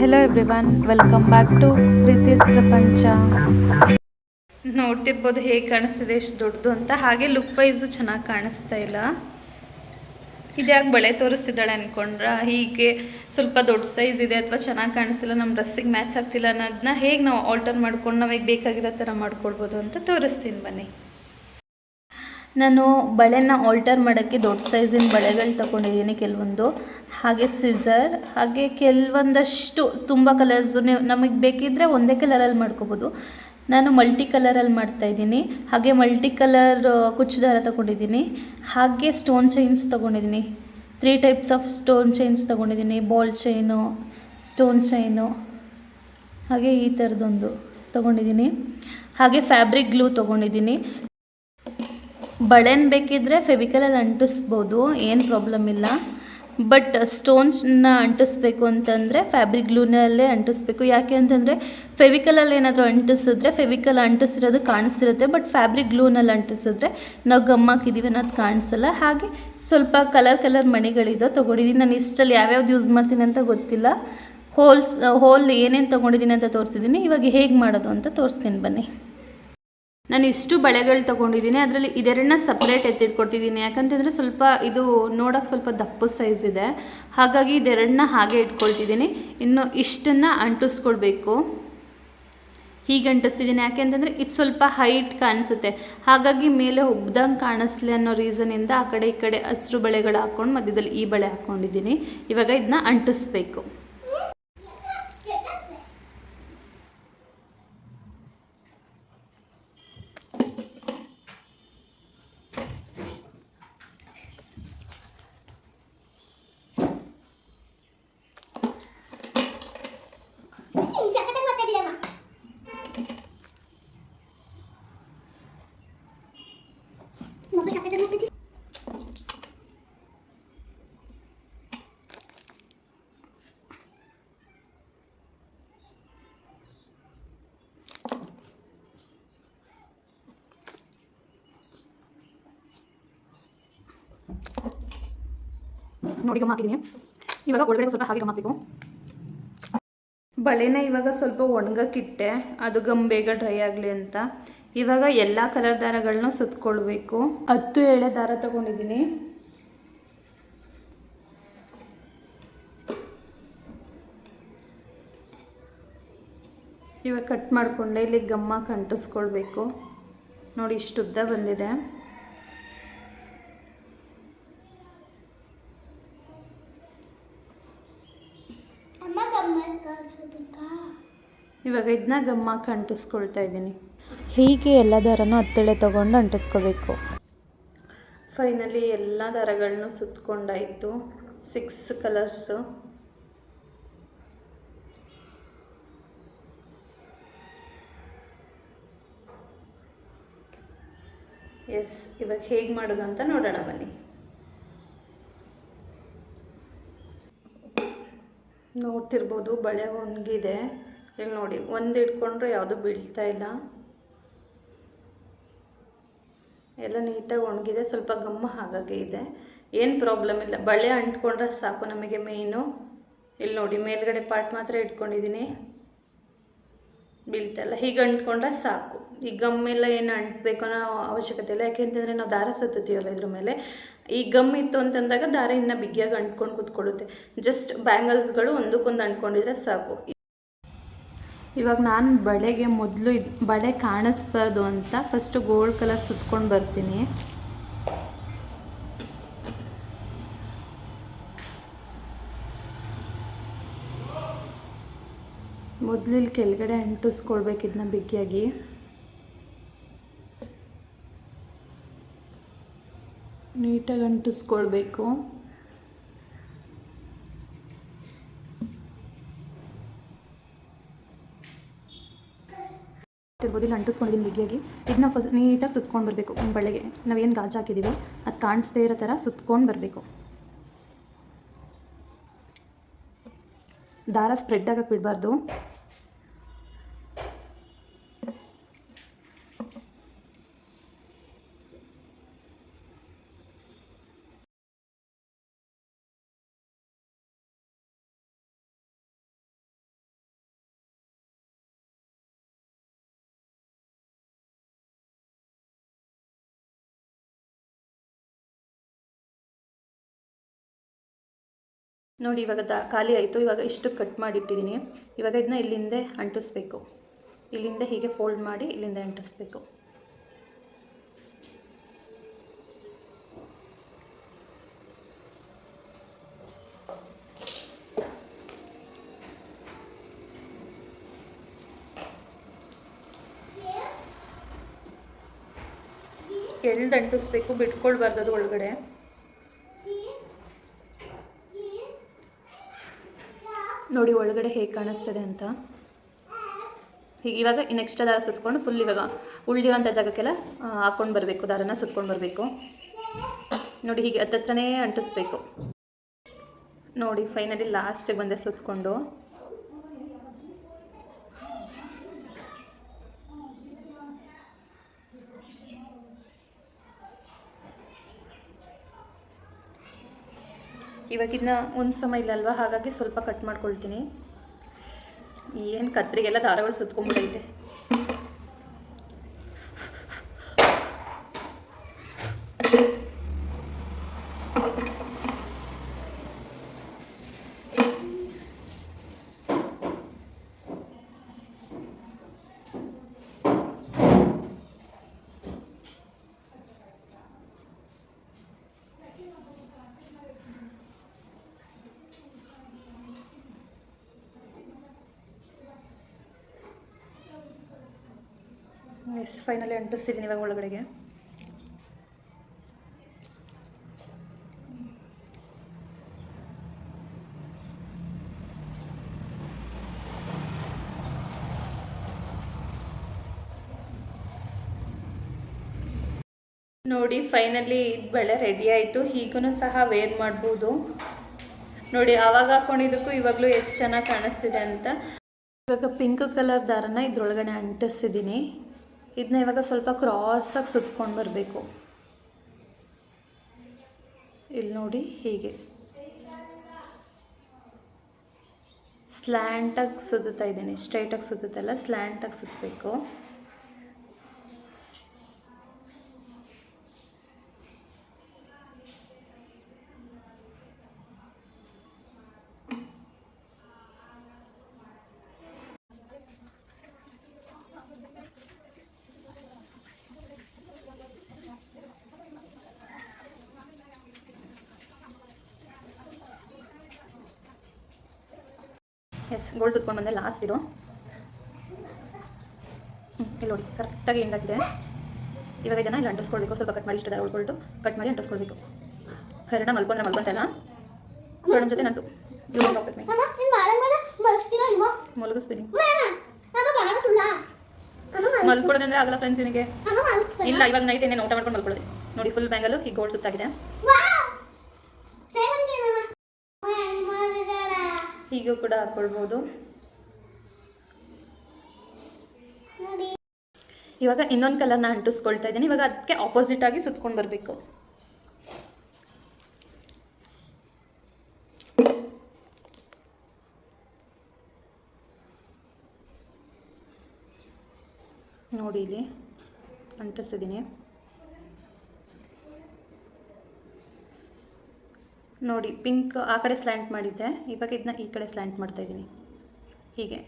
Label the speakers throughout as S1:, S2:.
S1: Hello everyone welcome back to Preethi's Prapancha
S2: ನೋಡ್ತಿರ್ಬೋದು ಹೇಗೆ ಕಾಣಿಸ್ತಿದೆ ಎಷ್ಟು ದೊಡ್ಡದು ಅಂತ. ಹಾಗೆ ಲುಕ್ ವೈಸು ಚೆನ್ನಾಗಿ ಕಾಣಿಸ್ತಾ ಇಲ್ಲ. ಇದ್ಯಾಕೆ ಬಳೆ ತೋರಿಸ್ತಿದ್ದಾಳೆ ಅನ್ಕೊಂಡ್ರ? ಹೀಗೆ ಸ್ವಲ್ಪ ದೊಡ್ಡ ಸೈಜ್ ಇದೆ ಅಥವಾ ಚೆನ್ನಾಗಿ ಕಾಣಿಸ್ತಿಲ್ಲ ನಮ್ಮ ಡ್ರೆಸ್ಸಿಗೆ ಮ್ಯಾಚ್ ಆಗ್ತಿಲ್ಲ ಅನ್ನೋದನ್ನ ಹೇಗೆ ನಾವು ಆಲ್ಟರ್ ಮಾಡ್ಕೊಂಡು ನಾವೀಗ ಬೇಕಾಗಿರೋ ಥರ ಮಾಡ್ಕೊಳ್ಬೋದು ಅಂತ ತೋರಿಸ್ತೀನಿ ಬನ್ನಿ. ನಾನು ಬಳೆನ ಆಲ್ಟರ್ ಮಾಡೋಕ್ಕೆ ದೊಡ್ಡ ಸೈಜಿನ ಬಳೆಗಳು ತೊಗೊಂಡಿದ್ದೀನಿ ಕೆಲವೊಂದು. ಹಾಗೆ ಸಿಸರ್ ಹಾಗೆ ಕೆಲವೊಂದಷ್ಟು ತುಂಬ ಕಲರ್ಸು ನಮಗೆ ಬೇಕಿದ್ದರೆ ಒಂದೇ ಕಲರಲ್ಲಿ ಮಾಡ್ಕೋಬೋದು. ನಾನು ಮಲ್ಟಿ ಕಲರಲ್ಲಿ ಮಾಡ್ತಾಯಿದ್ದೀನಿ ಹಾಗೆ ಮಲ್ಟಿ ಕಲರ್ ಕುಚ್ಚುದಾರ ತೊಗೊಂಡಿದ್ದೀನಿ. ಹಾಗೆ ಸ್ಟೋನ್ ಚೈನ್ಸ್ ತೊಗೊಂಡಿದ್ದೀನಿ. Three types of stone chains ತೊಗೊಂಡಿದ್ದೀನಿ. ಬಾಲ್ ಚೈನು ಸ್ಟೋನ್ ಚೈನು ಹಾಗೆ ಈ ಥರದೊಂದು ತೊಗೊಂಡಿದ್ದೀನಿ. ಹಾಗೆ ಫ್ಯಾಬ್ರಿಕ್ ಗ್ಲೂ ತೊಗೊಂಡಿದ್ದೀನಿ. ಬಳೆನ್ ಬೇಕಿದ್ದರೆ ಫೆವಿಕಲಲ್ಲಿ ಅಂಟಿಸ್ಬೋದು, ಏನು ಪ್ರಾಬ್ಲಮ್ ಇಲ್ಲ. ಬಟ್ ಸ್ಟೋನ್ಸ್ನ ಅಂಟಿಸ್ಬೇಕು ಅಂತಂದರೆ ಫ್ಯಾಬ್ರಿಕ್ ಗ್ಲೂನಲ್ಲೇ ಅಂಟಿಸ್ಬೇಕು. ಯಾಕೆ ಅಂತಂದರೆ ಫೆವಿಕಲಲ್ಲಿ ಏನಾದರೂ ಅಂಟಿಸಿದ್ರೆ ಫೆವಿಕಲ್ ಅಂಟಿಸಿರೋದು ಕಾಣಿಸ್ತಿರುತ್ತೆ ಬಟ್ ಫ್ಯಾಬ್ರಿಕ್ ಗ್ಲೂನಲ್ಲಿ ಅಂಟಿಸಿದ್ರೆ ನಾವು ಗಮ್ ಹಾಕಿದ್ದೀವಿ ಅನ್ನೋದು ಕಾಣಿಸಲ್ಲ. ಹಾಗೆ ಸ್ವಲ್ಪ ಕಲರ್ ಕಲರ್ ಮಣಿಗಳಿದೋ ತೊಗೊಂಡಿದ್ದೀನಿ ನಾನು ಇಷ್ಟಲ್ಲಿ ಯಾವ್ಯಾವ್ದು ಯೂಸ್ ಮಾಡ್ತೀನಿ ಅಂತ ಗೊತ್ತಿಲ್ಲ. ಹೋಲ್ಸ್ ಹೋಲ್ ಏನೇನು ತೊಗೊಂಡಿದ್ದೀನಿ ಅಂತ ತೋರಿಸಿದ್ದೀನಿ ಇವಾಗ ಹೇಗೆ ಮಾಡೋದು ಅಂತ ತೋರಿಸ್ತೀನಿ ಬನ್ನಿ. ನಾನು ಇಷ್ಟು ಬಳೆಗಳು ತೊಗೊಂಡಿದ್ದೀನಿ, ಅದರಲ್ಲಿ ಇದೆರಡನ್ನ ಸಪ್ರೇಟ್ ಎತ್ತಿಟ್ಕೊಡ್ತಿದ್ದೀನಿ ಯಾಕಂತಂದರೆ ಸ್ವಲ್ಪ ಇದು ನೋಡೋಕೆ ಸ್ವಲ್ಪ ದಪ್ಪ ಸೈಜ್ ಇದೆ. ಹಾಗಾಗಿ ಇದೆರಡನ್ನ ಹಾಗೆ ಇಟ್ಕೊಳ್ತಿದ್ದೀನಿ. ಇನ್ನು ಇಷ್ಟನ್ನು ಅಂಟಿಸ್ಕೊಳ್ಬೇಕು. ಹೀಗೆ ಅಂಟಿಸ್ತಿದ್ದೀನಿ. ಯಾಕೆ ಅಂತಂದರೆ ಇದು ಸ್ವಲ್ಪ ಹೈಟ್ ಕಾಣಿಸುತ್ತೆ. ಹಾಗಾಗಿ ಮೇಲೆ ಉಬ್ದಂಗೆ ಕಾಣಿಸ್ಲಿ ಅನ್ನೋ ರೀಸನಿಂದ ಆ ಕಡೆ ಈ ಕಡೆ ಹಸಿರು ಬಳೆಗಳು ಹಾಕ್ಕೊಂಡು ಮಧ್ಯದಲ್ಲಿ ಈ ಬಳೆ ಹಾಕ್ಕೊಂಡಿದ್ದೀನಿ ಇವಾಗ ಇದನ್ನ ಅಂಟಿಸ್ಬೇಕು.
S3: ಮಗು ಸಖತ್ತಾಗಿ ಮಾಡ್ತಾ ಇದ್ದೀರಿ.
S2: ನೋಡಿ ಗಮ್ ಹಾಕಿದ್ದೀನಿ ಇವಾಗ ಒಳಗಡೆ ಸ್ವಲ್ಪ ಹಾಗೆ ಗಮ್ ಹಾಕಬೇಕು ಬಳೆನ ಇವಾಗ ಸ್ವಲ್ಪ ಒಣಗಕ್ಕಿಟ್ಟೆ ಅದು ಗಮ್ ಬೇಗ ಡ್ರೈ ಆಗಲಿ ಅಂತ. ಇವಾಗ ಎಲ್ಲ ಕಲರ್ ದಾರಗಳನ್ನ ಸುತ್ತಕೊಳ್ಬೇಕು ಹತ್ತು ಎಳೆ ದಾರ ತಗೊಂಡಿದ್ದೀನಿ. ಇವಾಗ ಕಟ್ ಮಾಡಿಕೊಂಡೆ ಇಲ್ಲಿ ಗಮ್ಮ ಕಂಟಿಸ್ಕೊಳ್ಬೇಕು ನೋಡಿ ಇಷ್ಟು ಉದ್ದ ಬಂದಿದೆ? ಇವಾಗ ಇದನ್ನ ಗಮ್ಮ ಕಂಟಿಸ್ಕೊಳ್ತಾ ಇದ್ದೀನಿ.
S1: ಹೀಗೆ ಎಲ್ಲ ದಾರನೂ ಹತ್ತಳೆ ತಗೊಂಡು ಅಂಟಿಸ್ಕೋಬೇಕು.
S2: ಫೈನಲಿ ಎಲ್ಲ ದಾರಗಳನ್ನು ಸುತ್ತಕೊಂಡಾಯಿತು ಸಿಕ್ಸ್ ಕಲರ್ಸು ಎಸ್ ಇವಾಗ ಹೇಗೆ ಮಾಡೋದು ಅಂತ ನೋಡೋಣ ಬನ್ನಿ. ನೋಡ್ತಿರ್ಬೋದು, ಬಳೆ ಒಣಗಿದೆ. ಇಲ್ಲಿ ನೋಡಿ, ಒಂದು ಇಟ್ಕೊಂಡ್ರೆ ಯಾವುದು ಬೀಳ್ತಾ ಇಲ್ಲ. ಎಲ್ಲ ನೀಟಾಗಿ ಒಣಗಿದೆ, ಸ್ವಲ್ಪ ಗಮ್ಮ ಹಾಗಾಗಿ ಇದೆ. ಏನು ಪ್ರಾಬ್ಲಮ್ ಇಲ್ಲ. ಬಳೆ ಅಂಟ್ಕೊಂಡ್ರೆ ಸಾಕು ನಮಗೆ ಮೇಯ್ನು ಇಲ್ಲಿ ನೋಡಿ, ಮೇಲ್ಗಡೆ ಪಾರ್ಟ್ ಮಾತ್ರ ಇಟ್ಕೊಂಡಿದ್ದೀನಿ ಬೀಳ್ತಲ್ಲ. ಹೀಗೆ ಅಂಟ್ಕೊಂಡ್ರೆ ಸಾಕು. ಈ ಗಮ್ ಎಲ್ಲ ಏನು ಅಂಟಬೇಕು ಅನ್ನೋ ಅವಶ್ಯಕತೆ ಇಲ್ಲ. ಯಾಕೆಂತಂದರೆ ನಾವು ದಾರ ಸತ್ತುತ್ತೀವಲ್ಲ ಇದ್ರ ಮೇಲೆ. ಈ ಗಮ್ ಇತ್ತು ಅಂತಂದಾಗ ದಾರ ಇನ್ನು ಬಿಗಿಯಾಗಿ ಅಂಟ್ಕೊಂಡು ಕೂತ್ಕೊಳ್ಳುತ್ತೆ. ಜಸ್ಟ್ ಬ್ಯಾಂಗಲ್ಸ್ಗಳು ಒಂದಕ್ಕೊಂದು ಅಂಟ್ಕೊಂಡಿದ್ರೆ ಸಾಕು. ಇವಾಗ ನಾನು ಬಳೆಗೆ ಮೊದಲು ಇದು, ಬಳೆ ಕಾಣಿಸ್ಬಾರ್ದು ಅಂತ ಫಸ್ಟು ಗೋಲ್ಡ್ ಕಲರ್ ಸುತ್ಕೊಂಡು ಬರ್ತೀನಿ. ಮೊದಲು ಇಲ್ಲಿ ಕೆಳಗಡೆ ಅಂಟಿಸ್ಕೊಳ್ಬೇಕು ಇದನ್ನ ಬಿಗಿಯಾಗಿ. ನೀಟಾಗಿ ಅಂಟಿಸ್ಕೊಳ್ಬೇಕು. ಇಲ್ಲಿ ಅಂಟಿಸ್ಕೊಂಡಿದ್ದೀನಿ ಬಿಗಿಯಾಗಿ. ಇದನ್ನ ಫಸ್ಟ್ ನೀಟಾಗಿ ಸುತ್ಕೊಂಡು ಬರಬೇಕು. ಬಳೆಗೆ ನಾವೇನು ಗಾಜು ಹಾಕಿದ್ದೀವಿ ಅದು ಕಾಣಿಸ್ದೇ ಇರೋ ಥರ ಸುತ್ಕೊಂಡು ಬರಬೇಕು. ದಾರ ಸ್ಪ್ರೆಡ್ ಆಗಕ್ಕೆ ಬಿಡಬಾರ್ದು. ನೋಡಿ, ಇವಾಗ ದ ಖಾಲಿ ಆಯಿತು. ಇವಾಗ ಇಷ್ಟು ಕಟ್ ಮಾಡಿಟ್ಟಿದ್ದೀನಿ. ಇವಾಗ ಇದನ್ನ ಇಲ್ಲಿಂದ ಅಂಟಿಸ್ಬೇಕು. ಇಲ್ಲಿಂದ ಹೀಗೆ ಫೋಲ್ಡ್ ಮಾಡಿ ಇಲ್ಲಿಂದ ಅಂಟಿಸ್ಬೇಕು. ಎಳ್ದು ಅಂಟಿಸ್ಬೇಕು. ಬಿಟ್ಕೊಳ್ಬಾರ್ದು ಒಳಗಡೆ. ನೋಡಿ ಒಳಗಡೆ ಹೇಗೆ ಕಾಣಿಸ್ತದೆ ಅಂತ. ಹೀಗೆ ಇವಾಗ ನೆಕ್ಸ್ಟ್ ದಾರ ಸುತ್ಕೊಂಡು ಫುಲ್ ಇವಾಗ ಉಳಿದಿರೋಂಥ ಜಾಗಕ್ಕೆಲ್ಲ ಹಾಕ್ಕೊಂಡು ಬರಬೇಕು, ದಾರನ ಸುತ್ಕೊಂಡು ಬರಬೇಕು. ನೋಡಿ ಹೀಗೆ ಹತ್ತತ್ರನೇ ಅಂಟಿಸ್ಬೇಕು. ನೋಡಿ ಫೈನಲಿ ಲಾಸ್ಟಿಗೆ ಬಂದೆ ಸುತ್ಕೊಂಡು. ಇವಾಗಿನ್ನ ಒಂದು ಸಮ ಇಲ್ಲಲ್ವಾ? ಹಾಗಾಗಿ ಸ್ವಲ್ಪ ಕಟ್ ಮಾಡ್ಕೊಳ್ತೀನಿ. ಏನು ಕತ್ರಿಗೆಲ್ಲ ದಾರಗಳು ಸುತ್ಕೊಂಡ್ಬಿಟ್ಟೈತೆ ಎಸ್ ಫೈನಲಿ ಅಂಟಿಸ್ತಿದ್ದೀನಿ ಇವಾಗ ಒಳಗಡೆಗೆ. ನೋಡಿ ಫೈನಲಿ ಇದು ಬೆಳೆ ರೆಡಿ ಆಯಿತು. ಹೀಗೂ ಸಹ ವೇರ್ ಮಾಡ್ಬೋದು. ನೋಡಿ ಆವಾಗ ಹಾಕೊಂಡಿದ್ದಕ್ಕೂ ಇವಾಗಲೂ ಎಷ್ಟು ಚೆನ್ನಾಗಿ ಕಾಣಿಸ್ತಿದೆ ಅಂತ. ಇವಾಗ ಪಿಂಕ್ ಕಲರ್ ದಾರನ ಇದ್ರೊಳಗಡೆ ಅಂಟಿಸ್ತಿದ್ದೀನಿ ಇದನ್ನ ಇವಾಗ ಸ್ವಲ್ಪ ಕ್ರಾಸಾಗಿ ಸುತ್ಕೊಂಡು ಬರಬೇಕು. ಇಲ್ಲಿ ನೋಡಿ ಹೀಗೆ. ಸ್ಲ್ಯಾಂಟಾಗಿ ಸುತ್ತಾ ಇದ್ದೀನಿ. ಸ್ಟ್ರೈಟಾಗಿ ಸುತ್ತಲ್ಲ ಸ್ಲ್ಯಾಂಟಾಗಿ ಸುತ್ತಬೇಕು ಎಸ್ ಗೋಲ್ಡ್ ಸುತ್ಕೊಂಡು ಬಂದೆ ಲಾಸ್ಟ್ ಇದು. ಹ್ಞೂ ಇಲ್ಲಿ ನೋಡಿ ಕರೆಕ್ಟಾಗಿ ಎಂಡಾಗಿದೆ ಇವಾಗ ಇದನ್ನು ಇಲ್ಲಿ ಅಂಟಿಸ್ಕೊಳ್ಬೇಕು ಸ್ವಲ್ಪ ಕಟ್ ಮಾಡಿ ಇಷ್ಟ ಉಳ್ಕೊಳ್ತು ಕಟ್ ಮಾಡಿ ಅಂಟಿಸ್ಕೊಳ್ಬೇಕು. ಹರಣ ಮಲ್ಕೊಂಡ್ರೆ ಮಲ್ಕೊಂತಲ್ಲ ನನ್ನ ಜೊತೆ ನಂದು. ಮಲಗಿಸ್ತೀನಿ. ಮಲ್ಕೊಳ್ಳೋದಂದ್ರೆ ಆಗಲ್ಲ ಫ್ರೆಂಡ್ಸ್ ನಿನಗೆ. ಇಲ್ಲ ಇವಾಗ ನೈಟ್ ಏನೇನು ಊಟ ಮಾಡ್ಕೊಂಡು ಮಲ್ಕೊಳ್ಳೋದು ನೋಡಿ ಫುಲ್ ಬ್ಯಾಂಗಲು ಈಗ ಗೋಲ್ಡ್ ಸುತ್ತಾಗಿದೆ.
S3: ಹೀಗೂ
S2: ಕೂಡ ಹಾಕ್ಕೊಳ್ಬೋದು ಇವಾಗ ಇನ್ನೊಂದು ಕಲರ್ನ ಅಂಟಿಸ್ಕೊಳ್ತಾ ಇದ್ದೀನಿ. ಇವಾಗ ಅದಕ್ಕೆ ಆಪೋಸಿಟ್ ಆಗಿ ಸುತ್ಕೊಂಡು ಬರಬೇಕು. ನೋಡಿ ಇಲ್ಲಿ ಅಂಟಿಸಿದ್ದೀನಿ ನೋಡಿ ಪಿಂಕ್ ಆ ಕಡೆ ಸ್ಲ್ಯಾಂಟ್ ಮಾಡಿದ್ದೆ. ಇವಾಗ ಇದನ್ನ ಈ ಕಡೆ ಸ್ಲ್ಯಾಂಟ್ ಮಾಡ್ತಾ ಇದ್ದೀನಿ. ಹೀಗೆ.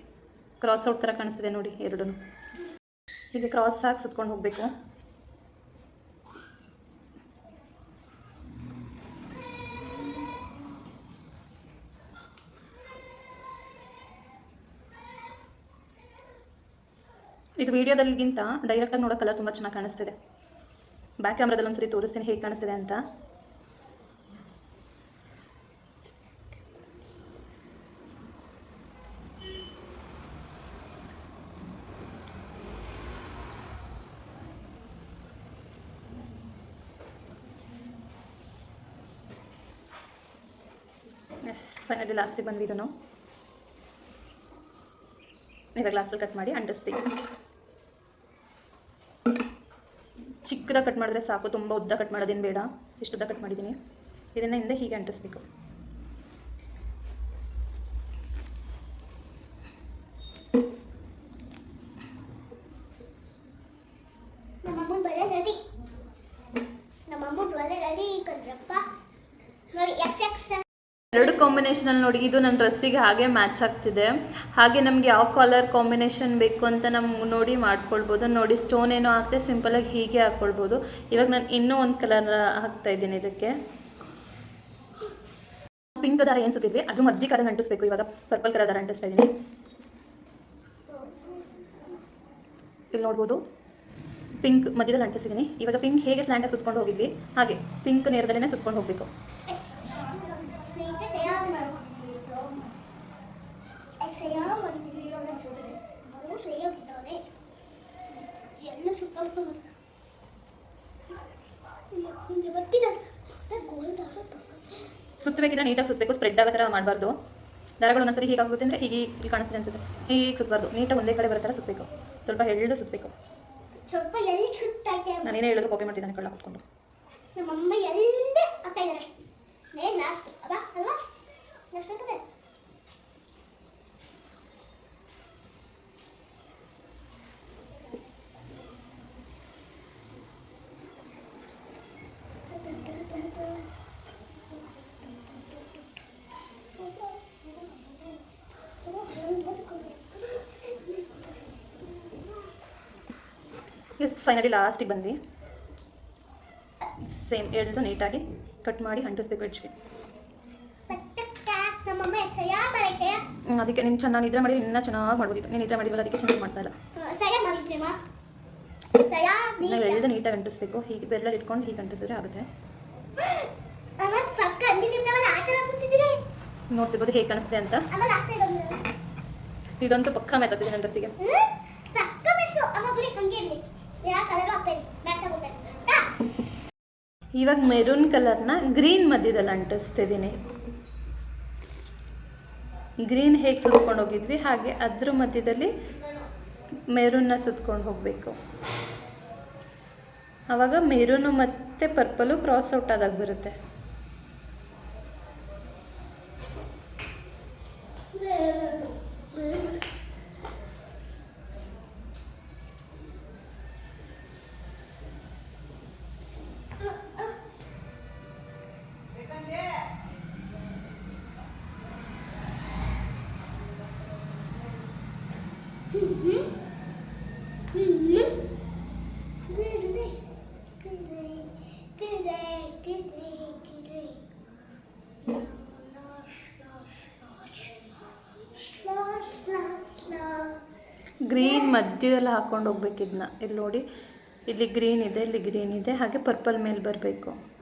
S2: ಕ್ರಾಸ್ ಔಟ್ ಥರ ಕಾಣಿಸ್ತಿದೆ ನೋಡಿ ಎರಡೂ ಹೀಗೆ ಕ್ರಾಸ್ ಆಗಿ ಸುತ್ಕೊಂಡು ಹೋಗಬೇಕು. ಇದು ವಿಡಿಯೋದಲ್ಲಿಗಿಂತ ಡೈರೆಕ್ಟಾಗಿ ನೋಡೋ ಕಲರ್ ತುಂಬ ಚೆನ್ನಾಗಿ ಕಾಣಿಸ್ತಿದೆ. ಬ್ಯಾಕ್ ಕ್ಯಾಮ್ರಾದಲ್ಲಿ ಒಂದ್ಸರಿ ತೋರಿಸ್ತೀನಿ ಹೇಗೆ ಕಾಣಿಸ್ತಿದೆ ಅಂತ ಎಸ್ ಫೈನಲಿ ಲಾಸ್ಟಿಗೆ ಬಂದ್ವಿ ಇದನ್ನು. ಇವಾಗ ಲಾಸ್ಟಲ್ಲಿ ಕಟ್ ಮಾಡಿ ಅಂಟಿಸ್ತೀವಿ. ಚಿಕ್ಕದಾಗಿ ಕಟ್ ಮಾಡಿದ್ರೆ ಸಾಕು, ತುಂಬ ಉದ್ದ ಕಟ್ ಮಾಡೋದೇನು ಬೇಡ. ಇಷ್ಟು ಉದ್ದ ಕಟ್ ಮಾಡಿದ್ದೀನಿ. ಇದನ್ನು ಹಿಂದೆ ಹೀಗೆ ಅಂಟಿಸ್ಬೇಕು.
S3: ನಮ್ಮ
S2: ಎರಡು ಕಾಂಬಿನೇಷನಲ್ಲಿ ನೋಡಿ, ಇದು ನನ್ನ ಡ್ರೆಸ್ಸಿಗೆ ಹಾಗೆ ಮ್ಯಾಚ್ ಆಗ್ತಿದೆ. ಹಾಗೆ ನಮಗೆ ಯಾವ ಕಲರ್ ಕಾಂಬಿನೇಷನ್ ಬೇಕು ಅಂತ ನಮ್ಗೆ ನೋಡಿ ಮಾಡ್ಕೊಳ್ಬೋದು. ನೋಡಿ ಸ್ಟೋನ್ ಏನೋ ಹಾಕ್ತೆ ಸಿಂಪಲಾಗಿ ಹೀಗೆ ಹಾಕ್ಕೊಳ್ಬೋದು ಇವಾಗ ನಾನು ಇನ್ನೂ ಒಂದು ಕಲರ್ ಹಾಕ್ತಾ ಇದ್ದೀನಿ ಇದಕ್ಕೆ. ಪಿಂಕ್ ದಾರ ಏನು ಸುತ್ತಿದ್ವಿ? ಅದು ಮಧ್ಯ ಕಲರ್ ಅಂಟಿಸ್ಬೇಕು. ಇವಾಗ ಪರ್ಪಲ್ ಕಲರ್ ದಾರ ಅಂಟಿಸ್ತಾ ಇದ್ದೀನಿ. ಇಲ್ಲಿ ನೋಡ್ಬೋದು. ಪಿಂಕ್ ಮಧ್ಯದಲ್ಲಿ ಅಂಟಿಸಿದ್ದೀನಿ. ಇವಾಗ ಪಿಂಕ್ ಹೇಗೆ ಸ್ಲ್ಯಾಂಡ್ ಸುತ್ಕೊಂಡು ಹೋಗಿದ್ವಿ? ಹಾಗೆ ಪಿಂಕ್ ನೇರದಲ್ಲೇ ಸುತ್ಕೊಂಡು ಹೋಗಬೇಕು.
S3: ಸ್ನೇಹಿತರೆ ಎಲ್ಲ
S2: ಸುತ್ತಬೇಕಿದ್ರೆ ನೀಟಾಗಿ ಸುತ್ತಬೇಕು ಸ್ಪ್ರೆಡ್ ಆಗೋ ಥರ ಮಾಡಬಾರ್ದು. ದಾರಗಳು ಒಂದೊಂದ್ಸರಿ ಹೀಗಾಗುತ್ತೆ ಅಂದರೆ ಹೀಗೆ ಈಗ ಕಾಣಿಸ್ತಿದೆ ಅನ್ಸುತ್ತೆ. ಹೀಗೆ ಸುತ್ತಬಾರ್ದು ನೀಟಾಗಿ ಒಂದೇ ಕಡೆ ಬರೋ ಥರ ಸುತ್ತಬೇಕು ಸ್ವಲ್ಪ ಎಳ್ಳು ಸುತ್ತಬೇಕು
S3: ಸ್ವಲ್ಪ
S2: ನಾನೇನೇ ಹೇಳಿದ್ರು ಕಾಪಿ ಮಾಡ್ತಿದ್ದಾನೆ ಕಳ್ಳ ಕುತ್ಕೊಂಡು.
S3: ನಮ್ಮಮ್ಮ ಎಲ್ಲೇ ಹಾಕ್ತಾ ಇದ್ದಾರೆ ನೇನ್ ಲಾಸ್ಟ್ ಅಲ್ವಾ ಅಲ್ವಾ ಲಾಸ್ಟ್ ಆಗ್ತದೆ
S2: ಎಸ್ ಫೈನಲಿ ಲಾಸ್ಟಿಗೆ ಬಂದ್ವಿ ಸೇಮ್ ಎಳ್ದು ನೀಟಾಗಿ ಕಟ್ ಮಾಡಿ ಅಂಟಿಸ್ಬೇಕು
S3: ಹೆಚ್ಚಿಗೆ
S2: ಅದಕ್ಕೆ ನೀನು ಚೆನ್ನಾಗಿ ನಿದ್ರೆ ಮಾಡಿ ಇನ್ನೂ ಚೆನ್ನಾಗಿ ಮಾಡ್ಬೋದಿತ್ತು. ನೀನು ನಿದ್ರೆ ಮಾಡಿದ್ವಲ್ಲ ಅದಕ್ಕೆ ಚೆನ್ನಾಗಿ ಮಾಡ್ತಾ ಇಲ್ಲ.
S3: ಎಲ್ಲ
S2: ನಾವು ಎಳ್ದು ನೀಟಾಗಿ ಅಂಟಿಸ್ಬೇಕು. ಹೀಗೆ ಬೆಲ್ಲ ಇಟ್ಕೊಂಡು ಹೀಗೆ ಅಂಟಿಸಿದ್ರೆ ಆಗುತ್ತೆ. ನೋಡ್ತಿರ್ಬೋದು ಹೇಗೆ ಕಾಣಿಸ್ತಿದೆ ಅಂತ. ಇದಂತೂ ಪಕ್ಕ ಮ್ಯಾಚ್ ಆಗ್ತಿದೆ ಇವಾಗ ಮೆರೂನ್ ಕಲರ್ನ ಗ್ರೀನ್ ಮಧ್ಯದಲ್ಲಿ ಅಂಟಿಸ್ತಿದ್ದೀನಿ. ಗ್ರೀನ್ ಹೇಗೆ ಸುತ್ಕೊಂಡು ಹೋಗಿದ್ವಿ, ಹಾಗೆ ಅದ್ರ ಮಧ್ಯದಲ್ಲಿ ಮೆರೂನ್ನ ಸುತ್ಕೊಂಡು ಹೋಗಬೇಕು. ಆವಾಗ ಮೆರೂನು ಮತ್ತು ಪರ್ಪಲು ಕ್ರಾಸ್ ಔಟ್ ಆದಾಗ ಬರುತ್ತೆ. ಮಧ್ಯದಲ್ಲಿ ಹಾಕೊಂಡು ಹೋಗ್ಬೇಕು ಇದನ್ನ ಇಲ್ಲಿ ನೋಡಿ, ಇಲ್ಲಿ ಗ್ರೀನ್ ಇದೆ, ಇಲ್ಲಿ ಗ್ರೀನ್ ಇದೆ, ಹಾಗೆ ಪರ್ಪಲ್ ಮೇಲೆ ಬರಬೇಕು.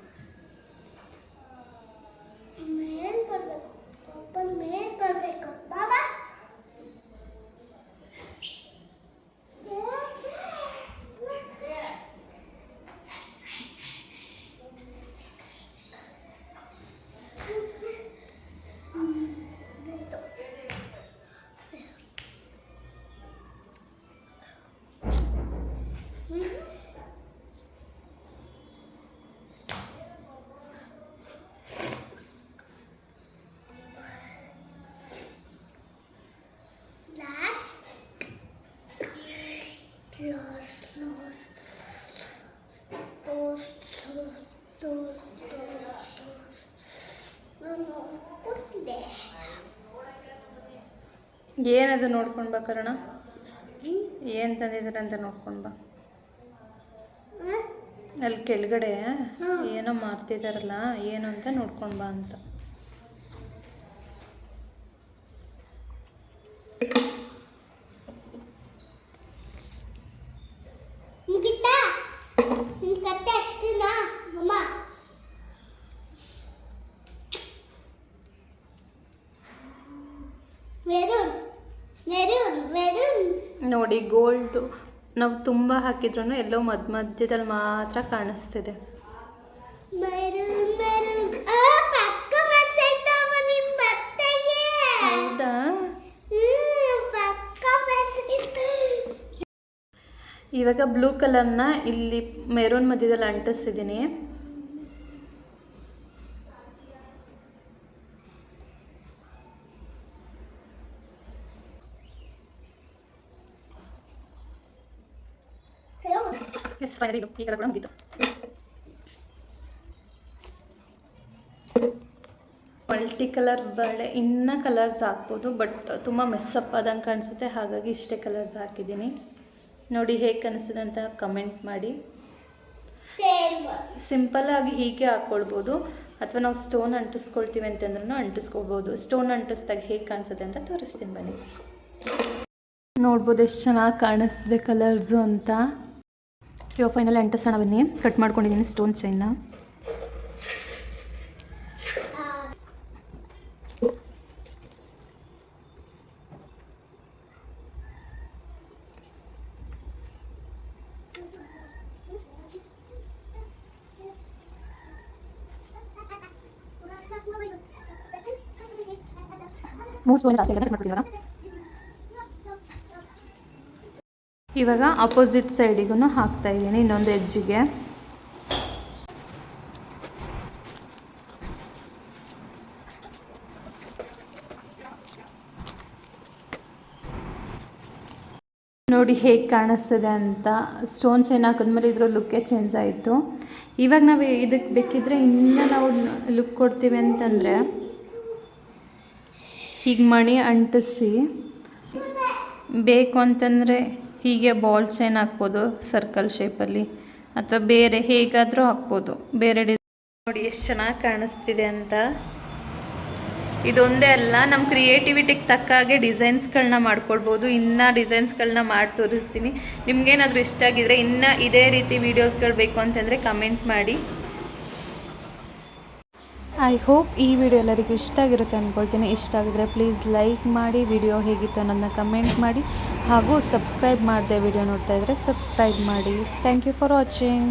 S2: ಏನದು ನೋಡ್ಕೊಂಡು ಬಾ ಕರ್ಣ? ಏನು ತಂದಿದ್ದಾರೆ ಅಂತ ನೋಡ್ಕೊಂಡು ಬಾ. ಅಲ್ಲಿ ಕೆಳಗಡೆ ಏನೋ ಮಾಡ್ತಿದಾರಲ್ಲ ಏನು ಅಂತ ನೋಡ್ಕೊಂಡು ಬಾ ಅಂತ
S3: ಮುಗಿತಾ ನಿನ್ ಕತ್ತೆ ಅಷ್ಟಿನ ಅಮ್ಮ ಮೆರೂನ್ ಮೆರೂನ್ ಮೆರೂನ್
S2: ನೋಡಿ ಗೋಲ್ಡು ನಾವು ತುಂಬ ಹಾಕಿದ್ರು ಎಲ್ಲೋ ಮಧ್ಯ ಮಧ್ಯದಲ್ಲಿ ಮಾತ್ರ ಕಾಣಿಸ್ತಿದೆ. ಹೌದಾ? ಇವಾಗ ಬ್ಲೂ ಕಲರ್ನ ಇಲ್ಲಿ ಮೆರೂನ್ ಮಧ್ಯದಲ್ಲಿ ಅಂಟಿಸಿದ್ದೀನಿ ಎಸ್ ಫೈನಲಿ ಇದು ಈ ಕಲರ್ ಕೂಡ ಮುಗಿತು ಮಲ್ಟಿ ಕಲರ್ ಬಳೆ ಇನ್ನೂ ಕಲರ್ಸ್ ಹಾಕ್ಬೋದು ಬಟ್ ತುಂಬ ಮೆಸ್ಸಪ್ ಆದಂಗೆ ಕಾಣಿಸುತ್ತೆ ಹಾಗಾಗಿ ಇಷ್ಟೇ ಕಲರ್ಸ್ ಹಾಕಿದ್ದೀನಿ. ನೋಡಿ ಹೇಗೆ ಕನಸಿದೆ ಅಂತ ಕಮೆಂಟ್ ಮಾಡಿ.
S3: ಸಿಂಪಲ್
S2: ಸಿಂಪಲ್ಲಾಗಿ ಹೀಗೆ ಹಾಕ್ಕೊಳ್ಬೋದು ಅಥವಾ ನಾವು ಸ್ಟೋನ್ ಅಂಟಿಸ್ಕೊಳ್ತೀವಿ ಅಂತಂದ್ರೂ ಅಂಟಿಸ್ಕೊಳ್ಬೋದು. ಸ್ಟೋನ್ ಅಂಟಿಸ್ದಾಗ ಹೇಗೆ ಕಾಣಿಸುತ್ತೆ ಅಂತ ತೋರಿಸ್ತೀನಿ ಬನ್ನಿ. ನೋಡ್ಬೋದು ಎಷ್ಟು ಚೆನ್ನಾಗಿ ಕಾಣಿಸ್ತಿದೆ ಕಲರ್ಸು ಅಂತ. ಇವಾಗ ಫೈನಲ್ ಅಂಟಿಸೋಣ ಬನ್ನಿ ಕಟ್ ಮಾಡ್ಕೊಂಡಿದ್ದೀನಿ ಸ್ಟೋನ್ ಚೈನ್ನ ಮೂರು ಸ್ಟೋನ್ ಜಾಸ್ತಿ ಕಟ್ ಮಾಡ್ಕೊಳ್ತೀವಿ ಇವಾಗ ಅಪೋಸಿಟ್ ಸೈಡಿಗೂ ಹಾಕ್ತಾ ಇದ್ದೀನಿ, ಇನ್ನೊಂದು ಹೆಜ್ಜಿಗೆ ನೋಡಿ ಹೇಗೆ ಕಾಣಿಸ್ತದೆ ಅಂತ. ಸ್ಟೋನ್ಸ್ ಏನು ಹಾಕಿದ್ಮೇಲೆ ಇದ್ರ ಲುಕ್ಕೇ ಚೇಂಜ್ ಆಯಿತು. ಇವಾಗ ನಾವು ಇದಕ್ಕೆ ಬೇಕಿದ್ರೆ ಇನ್ನೂ ನಾವು ಲುಕ್ ಕೊಡ್ತೀವಿ ಅಂತಂದರೆ, ಹೀಗೆ ಮಣಿ ಅಂಟಿಸಿ, ಬೇಕು ಅಂತಂದರೆ ಹೀಗೆ ಬಾಲ್ ಚೈನ್ ಹಾಕ್ಬೋದು ಸರ್ಕಲ್ ಶೇಪಲ್ಲಿ ಅಥವಾ ಬೇರೆ ಹೇಗಾದರೂ ಹಾಕ್ಬೋದು. ಬೇರೆ ನೋಡಿ ಎಷ್ಟು ಚೆನ್ನಾಗಿ ಕಾಣಿಸ್ತಿದೆ ಅಂತ. ಇದೊಂದೇ ಅಲ್ಲ ನಮ್ಮ ಕ್ರಿಯೇಟಿವಿಟಿಗೆ ತಕ್ಕ ಹಾಗೆ ಡಿಸೈನ್ಸ್ಗಳನ್ನ ಮಾಡ್ಕೊಳ್ಬೋದು. ಇನ್ನೂ ಡಿಸೈನ್ಸ್ಗಳನ್ನ ಮಾಡಿ ತೋರಿಸ್ತೀನಿ. ನಿಮ್ಗೇನಾದರೂ ಇಷ್ಟ ಆಗಿದ್ರೆ ಇನ್ನೂ ಇದೇ ರೀತಿ ವೀಡಿಯೋಸ್ಗಳು ಬೇಕು ಅಂತಂದರೆ ಕಮೆಂಟ್ ಮಾಡಿ.
S1: ಐ ಹೋಪ್ ಈ ವಿಡಿಯೋ ಎಲ್ಲರಿಗೂ ಇಷ್ಟ ಆಗಿರುತ್ತೆ ಅಂದ್ಕೊಳ್ತೀನಿ ಇಷ್ಟ ಆಗಿದ್ರೆ ಪ್ಲೀಸ್ ಲೈಕ್ ಮಾಡಿ ವಿಡಿಯೋ ಹೇಗಿತ್ತು ಅನ್ನೋದನ್ನ ಕಮೆಂಟ್ ಮಾಡಿ. ಹಾಗೂ ಸಬ್ಸ್ಕ್ರೈಬ್ ಮಾಡಿದೆ ವಿಡಿಯೋ ನೋಡ್ತಾ ಇದ್ದರೆ ಸಬ್ಸ್ಕ್ರೈಬ್ ಮಾಡಿ. Thank you for watching